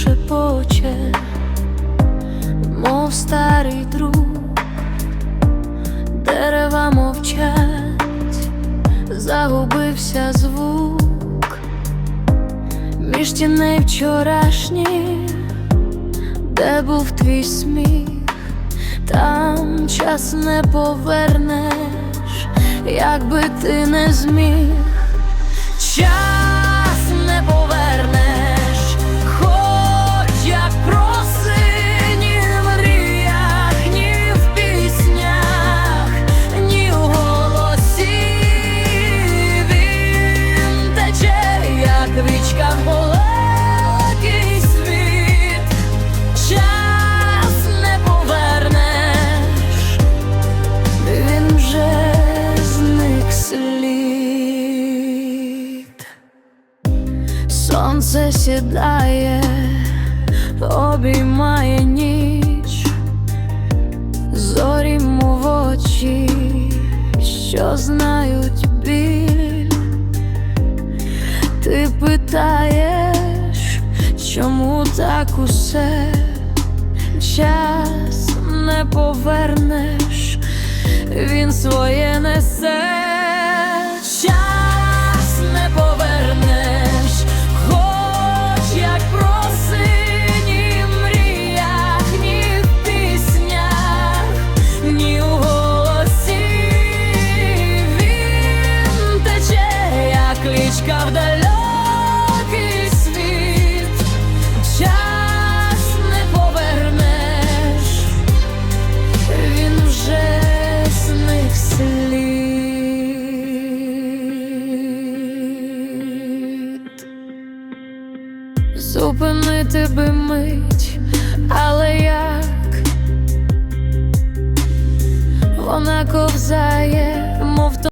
шепоче, мов старий друг, дерева мовчать, загубився звук, між тіней вчорашніх, де був твій сміх, там час не повернеш, якби ти не зміг. Час Сонце сідає, обіймає ніч, зорі мов очі, що знають біль. Ти питаєш, чому так усе час не повернеш, він своє несе. в далекий світ, час не повернеш, він вже з них. Зупинити би мить, але як вона ковзає, мов то.